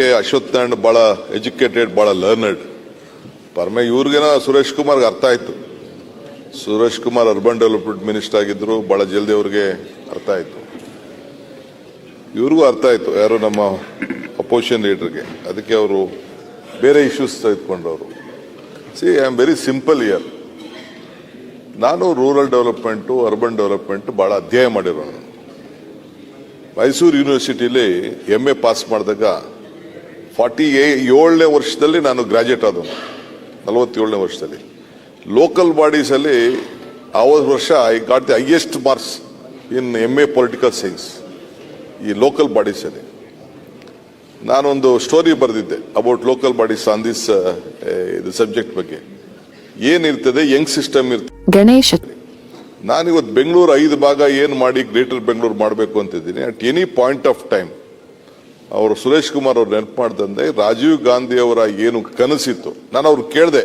K Ashwath Narayan ಬಹಳ educated, ಬಹಳ ಲರ್ನರ್ಡ್ ಪರಮೆ ಇವ್ರಿಗೆ ಸುರೇಶ್ ಕುಮಾರ್ ಅರ್ಥ ಆಯ್ತು. Suresh Kumar urban development minister ಆಗಿದ್ರು, ಬಹಳ ಜಲ್ದಿ ಅವ್ರಿಗೆ ಅರ್ಥ ಆಯ್ತು. ಇವ್ರಿಗೂ ಅರ್ಥ ಆಯ್ತು, ಯಾರು ನಮ್ಮ ಅಪೋಸಿಷನ್ ಲೀಡರ್ಗೆ ಅದಕ್ಕೆ ಅವರು ಬೇರೆ issues ತೆಗೆದುಕೊಂಡವರು. See I am very simple year ನಾನು ರೂರಲ್ ಡೆವಲಪ್ಮೆಂಟು ಅರ್ಬನ್ ಡೆವಲಪ್ಮೆಂಟ್ ಬಹಳ ಅಧ್ಯಯನ ಮಾಡಿರೋನು. ಮೈಸೂರು ಯೂನಿವರ್ಸಿಟಿಲಿ ಎಂ ಎ ಪಾಸ್ ಮಾಡಿದಾಗ ಫಾರ್ಟಿ ಏಳನೇ ವರ್ಷದಲ್ಲಿ ನಾನು ಗ್ರಾಜುಯೇಟ್ ಆದನು ನಲವತ್ತೇಳನೇ ವರ್ಷದಲ್ಲಿ. ಲೋಕಲ್ ಬಾಡೀಸಲ್ಲಿ ಆ ವರ್ಷ I got the highest marks in M A political science ಈ ಲೋಕಲ್ ಬಾಡೀಸಲ್ಲಿ ನಾನೊಂದು story ಬರೆದಿದ್ದೆ about local bodies on this ಇದು ಸಬ್ಜೆಕ್ಟ್ ಬಗ್ಗೆ. ಏನಿರ್ತದೆ ಯಂಗ್ ಸಿಸ್ಟಮ್ ಇರ್ತದೆ. ಗಣೇಶ. ನಾನಿವತ್ತು ಬೆಂಗಳೂರು ಐದು ಭಾಗ ಏನು ಮಾಡಿ ಗ್ರೇಟರ್ ಬೆಂಗಳೂರು ಮಾಡಬೇಕು ಅಂತಿದ್ದೀನಿ. At any point of time ಅವರು ಸುರೇಶ್ ಕುಮಾರ್ ಅವ್ರು ನೆನಪು ಮಾಡ್ದಂದೆ ರಾಜೀವ್ ಗಾಂಧಿ ಅವರ ಏನು ಕನಸಿತ್ತು. ನಾನು ಅವ್ರು ಕೇಳಿದೆ,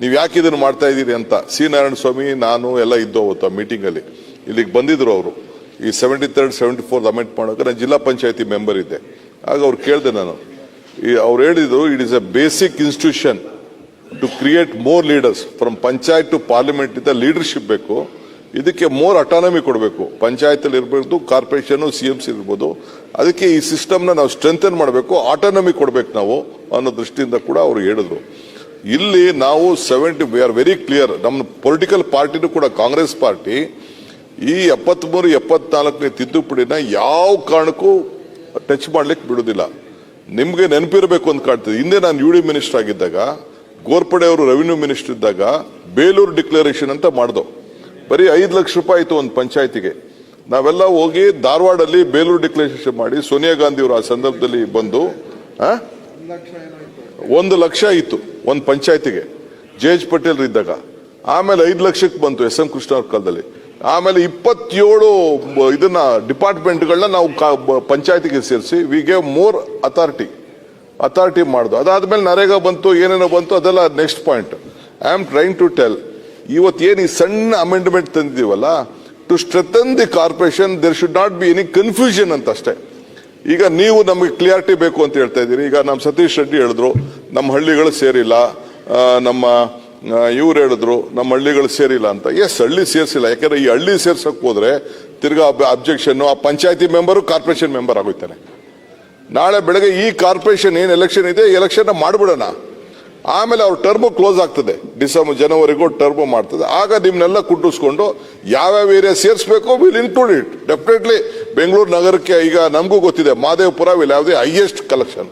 ನೀವು ಯಾಕೆ ಇದನ್ನು ಮಾಡ್ತಾ ಇದ್ದೀರಿ ಅಂತ? ಸಿ. ನಾರಾಯಣ ಸ್ವಾಮಿ, ನಾನು ಎಲ್ಲ ಇದ್ದು ಅವತ್ತು ಆ ಮೀಟಿಂಗಲ್ಲಿ ಇಲ್ಲಿಗೆ ಬಂದಿದ್ರು ಅವರು. ಈ seventy third seventy fourth amendment ಮಾಡೋಕೆ ನಾನು ಜಿಲ್ಲಾ ಪಂಚಾಯತಿ ಮೆಂಬರ್ ಇದ್ದೆ. ಆಗ ಅವ್ರು ಕೇಳಿದೆ ನಾನು, ಈ ಅವ್ರು ಹೇಳಿದ್ರು it is a basic institution to create more leaders from panchayat to parliament ಇಂದ ಲೀಡರ್ಶಿಪ್ ಬೇಕು. ಇದಕ್ಕೆ ಮೋರ್ ಅಟಾನಮಿ ಕೊಡಬೇಕು. ಪಂಚಾಯತ್ ಇರಬಹುದು ಕಾರ್ಪೊರೇಷನ್ ಸಿ ಎಂ ಸಿ ಇರ್ಬೋದು. ಅದಕ್ಕೆ ಈ ಸಿಸ್ಟಮ್ನ ನಾವು ಸ್ಟ್ರೆಂಥನ್ ಮಾಡಬೇಕು? ಆಟೋನಮಿ ಕೊಡಬೇಕು ನಾವು ಅನ್ನೋ ದೃಷ್ಟಿಯಿಂದ ಕೂಡ ಅವರು ಹೇಳಿದ್ರು. ಇಲ್ಲಿ ನಾವು seventy we are very clear ನಮ್ಮ ಪೊಲಿಟಿಕಲ್ ಪಾರ್ಟಿನೂ ಕೂಡ ಕಾಂಗ್ರೆಸ್ ಪಾರ್ಟಿ ಈ ಎಪ್ಪತ್ಮೂರು, ಎಪ್ಪತ್ನಾಲ್ಕನೇ ತಿದ್ದುಪಡಿನ ಯಾವ ಕಾರಣಕ್ಕೂ ಟಚ್ ಮಾಡ್ಲಿಕ್ಕೆ ಬಿಡೋದಿಲ್ಲ. ನಿಮಗೆ ನೆನಪಿರಬೇಕು ಅಂತ ಕಾಣ್ತದೆ. ಹಿಂದೆ ನಾನು ಯು ಡಿ ಮಿನಿಸ್ಟರ್ ಆಗಿದ್ದಾಗ, ಗೋರ್ಪಡೆ ಅವರು ರೆವಿನ್ಯೂ ಮಿನಿಸ್ಟರ್ ಇದ್ದಾಗ, ಬೇಲೂರು ಡಿಕ್ಲರೇಷನ್ ಅಂತ ಮಾಡ್ದೋ. ಬರೀ ಐದು ಲಕ್ಷ ರೂಪಾಯಿ ಆಯಿತು ಒಂದು ಪಂಚಾಯತಿಗೆ. ನಾವೆಲ್ಲ ಹೋಗಿ ಧಾರವಾಡಲ್ಲಿ ಬೇಲೂರು ಡಿಕ್ಲರೇಷನ್ ಮಾಡಿ ಸೋನಿಯಾ ಗಾಂಧಿ ಅವರು ಆ ಸಂದರ್ಭದಲ್ಲಿ ಬಂದು? ಒಂದು ಲಕ್ಷ ಇತ್ತು, ಒಂದು ಪಂಚಾಯತಿಗೆ ಜೆ ಎಚ್ ಪಟೇಲ್ ಇದ್ದಾಗ. ಆಮೇಲೆ ಐದು ಲಕ್ಷಕ್ಕೆ ಬಂತು ಎಸ್ ಎಂ ಕೃಷ್ಣ ಅವ್ರ ಕಾಲದಲ್ಲಿ. ಆಮೇಲೆ ಇಪ್ಪತ್ತೇಳು ಇದನ್ನ ಡಿಪಾರ್ಟ್ಮೆಂಟ್ಗಳನ್ನ ನಾವು ಪಂಚಾಯತಿಗೆ ಸೇರಿಸಿ we gave more authority authority ಮಾಡ್ದು. ಅದಾದ್ಮೇಲೆ ನರೇಗಾ ಬಂತು, ಏನೇನೋ ಬಂತು, ಅದೆಲ್ಲ next point I am trying to tell ಇವತ್ತು ಏನು ಈ ಸಣ್ಣ amendment ತಂದಿದ್ದೀವಲ್ಲ to strengthen the corporation there should not be any confusion ಅಂತ ಅಷ್ಟೇ ಈಗ ನೀವು ನಮಗೆ ಕ್ಲಿಯಾರಿಟಿ ಬೇಕು ಅಂತ ಹೇಳ್ತಾ ಇದ್ದೀರಿ. ಈಗ ನಮ್ಮ ಸತೀಶ್ ರೆಡ್ಡಿ ಹೇಳಿದ್ರು, ನಮ್ಮ ಹಳ್ಳಿಗಳು ಸೇರಿಲ್ಲ ನಮ್ಮ ಇವ್ರು ಹೇಳಿದ್ರು, ನಮ್ಮ ಹಳ್ಳಿಗಳು ಸೇರಿಲ್ಲ ಅಂತ. ಎಸ್ ಹಳ್ಳಿ ಸೇರಿಸಿಲ್ಲ. ಯಾಕಂದ್ರೆ ಈ ಹಳ್ಳಿ ಸೇರ್ಸಕ್ ಹೋದ್ರೆ ತಿರ್ಗಾ ಅಬ್ಜೆಕ್ಷನ್ ಆ ಪಂಚಾಯತಿ ಮೆಂಬರು ಕಾರ್ಪೊರೇಷನ್ ಮೆಂಬರ್ ಆಗೋಯ್ತಾನೆ ನಾಳೆ ಬೆಳಗ್ಗೆ ಈ ಕಾರ್ಪೊರೇಷನ್ ಏನ್ ಎಲೆಕ್ಷನ್ ಇದೆ ಎಲೆಕ್ಷನ್ ಮಾಡ್ಬಿಡೋಣ. ಆಮೇಲೆ ಅವ್ರ ಟರ್ಮ್ ಕ್ಲೋಸ್ ಆಗ್ತದೆ. ಡಿಸೆಂಬರ್, ಜನವರಿಗೂ ಟರ್ಮ್ ಮಾಡ್ತದೆ. ಆಗ ನಿಮ್ಮನ್ನೆಲ್ಲ ಕುಟ್ಟಿಸ್ಕೊಂಡು ಯಾವ್ಯಾವ ಏರಿಯಾ ಸೇರಿಸಬೇಕು will include it definitely Bengaluru ನಗರಕ್ಕೆ ಈಗ ನಮಗೂ ಗೊತ್ತಿದೆ ಮಾದೇವಪುರ ವಿಲ್ ಯಾವುದೇ ಹೈಯೆಸ್ಟ್ ಕಲೆಕ್ಷನ್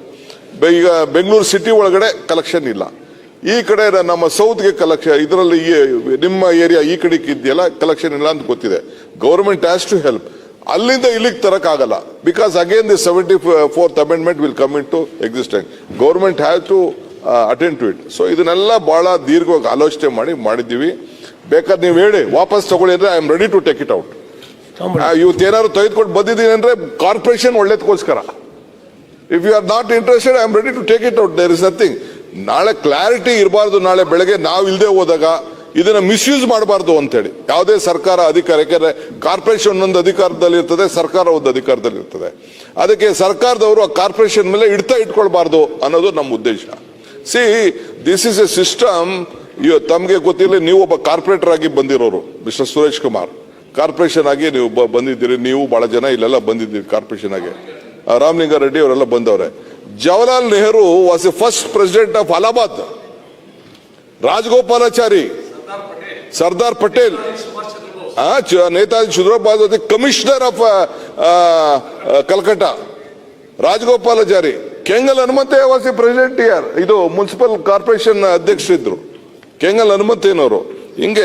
ಈಗ ಬೆಂಗಳೂರು ಸಿಟಿ ಒಳಗಡೆ ಕಲೆಕ್ಷನ್ ಇಲ್ಲ. ಈ ಕಡೆ ನಮ್ಮ ಸೌತ್ಗೆ ಕಲೆಕ್ಷನ್ ಇದರಲ್ಲಿ ನಿಮ್ಮ ಏರಿಯಾ ಈ ಕಡೆಗೆ ಇದೆಯಲ್ಲ ಕಲೆಕ್ಷನ್ ಇಲ್ಲ ಅಂತ ಗೊತ್ತಿದೆ. ಗೌರ್ಮೆಂಟ್ ಹ್ಯಾಸ್ ಟು ಹೆಲ್ಪ್ ಅಲ್ಲಿಂದ ಇಲ್ಲಿಗೆ ತರೋಕ್ಕಾಗಲ್ಲ. Because again the seventy fourth amendment will come in to existent government have to attend to it so ಇದನ್ನೆಲ್ಲ ಬಹಳ ದೀರ್ಘವಾಗಿ ಆಲೋಚನೆ ಮಾಡಿ ಮಾಡಿದ್ದೀವಿ. ಬೇಕಾದ್ರೆ ನೀವು ಹೇಳಿ ವಾಪಸ್ ತಗೊಳ್ಳಿ ಅಂದ್ರೆ I am ready to take it out ಇವತ್ತು ಏನಾದ್ರು ತೆಗೆದುಕೊಂಡು ಬಂದಿದ್ದೀನಿ ಅಂದರೆ corporation ಒಳ್ಳೇದಕ್ಕೋಸ್ಕರ if you are not interested I am ready to take it out there is nothing ನಾಳೆ ಕ್ಲಾರಿಟಿ ಇರಬಾರ್ದು. ನಾಳೆ ಬೆಳಗ್ಗೆ ನಾವು ಇಲ್ಲದೆ ಹೋದಾಗ ಇದನ್ನ ಮಿಸ್ಯೂಸ್ ಮಾಡಬಾರ್ದು ಅಂತೇಳಿ. ಯಾವುದೇ ಸರ್ಕಾರ ಅಧಿಕಾರ ಯಾಕೆಂದರೆ ಕಾರ್ಪೊರೇಷನ್ ಒಂದು ಅಧಿಕಾರದಲ್ಲಿ ಇರ್ತದೆ ಸರ್ಕಾರ ಒಂದು ಅಧಿಕಾರದಲ್ಲಿ ಇರ್ತದೆ. ಅದಕ್ಕೆ ಸರ್ಕಾರದವರು ಆ ಕಾರ್ಪೊರೇಷನ್ ಮೇಲೆ ಇಡ್ತಾ ಇಟ್ಕೊಳ್ಬಾರ್ದು ಅನ್ನೋದು ನಮ್ಮ ಉದ್ದೇಶ. See this is a system ತಮಗೆ ಗೊತ್ತಿಲ್ಲ, ನೀವು ಒಬ್ಬ ಕಾರ್ಪೊರೇಟರ್ ಆಗಿ ಬಂದಿರೋರು ಮಿಸ್ಟರ್ ಸುರೇಶ್ ಕುಮಾರ್. ಕಾರ್ಪೊರೇಷನ್ ಆಗಿ ನೀವು ಬಂದಿದ್ದೀರಿ, ನೀವು ಬಹಳ ಜನ ಇಲ್ಲೆಲ್ಲ ಬಂದಿದ್ದೀರಿ ಕಾರ್ಪೊರೇಷನ್ ಆಗಿ. ರಾಮಲಿಂಗ ರಾಮಲಿಂಗಾರೆಡ್ಡಿ ಅವರೆಲ್ಲ ಬಂದವ್ರೆ. Jawaharlal Nehru was a first president of Allahabad Rajagopalachari. Sardar Patel. Netaji ಸುಂದರಬಾದ್ commissioner of Calcutta Rajagopalachari. Kengal Hanumanthaiah was president year ಇದು ಮುನ್ಸಿಪಲ್ ಕಾರ್ಪೊರೇಷನ್ ಅಧ್ಯಕ್ಷರಿದ್ರು. ಕೆಂಗಲ್ ಹನುಮಂತೇನವರು? ಹಿಂಗೆ